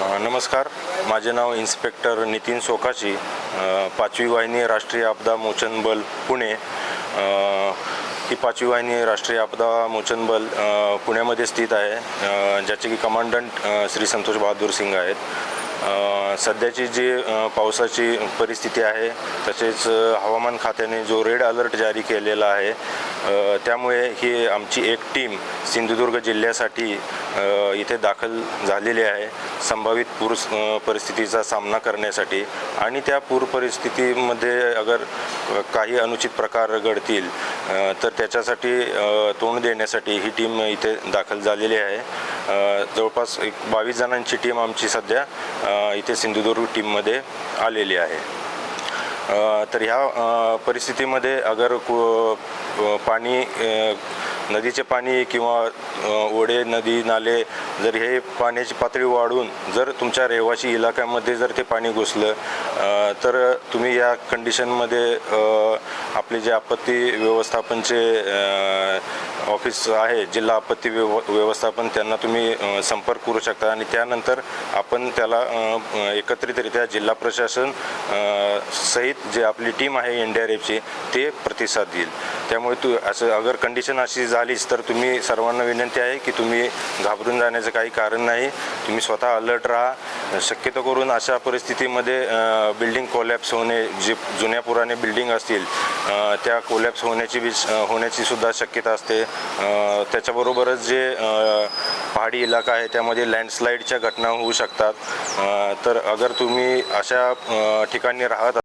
नमस्कार. माझे नाव इन्स्पेक्टर नितीन सोकाशी पाचवी वाहिनी राष्ट्रीय आपदा मोचन बल पुणे. ही पाचवी वाहिनी राष्ट्रीय आपदा मोचन बल पुण्यामध्ये स्थित आहे. ज्याचे की कमांडंट श्री संतोष बहादूर सिंग आहेत. सध्याची जी पावसाची परिस्थिती आहे तसेच हवामान खात्याने जो रेड अलर्ट जारी केलेला आहे त्यामुळे ही आमची एक टीम सिंधुदुर्ग जिल्ह्यासाठी इथे दाखल झालेली आहे. संभावित पूर परिस्थितीचा सामना करण्यासाठी आणि त्या पूर परिस्थितीमध्ये अगर काही अनुचित प्रकार घडतील तर त्याच्यासाठी तोंड देण्यासाठी ही टीम इथे दाखल झालेली आहे. जवळपास एक बावीस जणांची टीम आमची सध्या इथे सिंधुदुर्ग टीममध्ये आलेली आहे. तर ह्या परिस्थितीमध्ये अगर कु- पाणी नदीचे पाणी किंवा ओढे नदी नाले जर हे पाण्याची पातळी वाढून जर तुमच्या रहिवासी इलाक्यामध्ये जर ते पाणी घुसलं तर तुम्ही या कंडिशनमध्ये आपले जे आपत्ती व्यवस्थापनचे ऑफिस आहे जिल्हा आपत्ती व्यव व्यवस्थापन त्यांना तुम्ही संपर्क करू शकता आणि त्यानंतर आपण त्याला एकत्रितरित्या जिल्हा प्रशासन सहित जे आपली टीम आहे एन डी आर एफची ते प्रतिसाद देईल. त्यामुळे तू असं अगर कंडिशन अशी झालीच तर तुम्ही सर्वांना विनंती आहे की तुम्ही घाबरून जाण्याचं काही कारण नाही. तुम्ही स्वतः अलर्ट राहा. शक्यतो करून अशा परिस्थितीमध्ये बिल्डिंग कोलॅप्स होणे जे जुन्या पुराने बिल्डिंग असतील त्या कोलॅप्स होण्याची बी होण्याची सुद्धा शक्यता असते. त्याच्याबरोबरच जे पहाडी इलाका आहे त्यामध्ये लँडस्लाईडच्या घटना होऊ शकतात. तर अगर तुम्ही अशा ठिकाणी राहत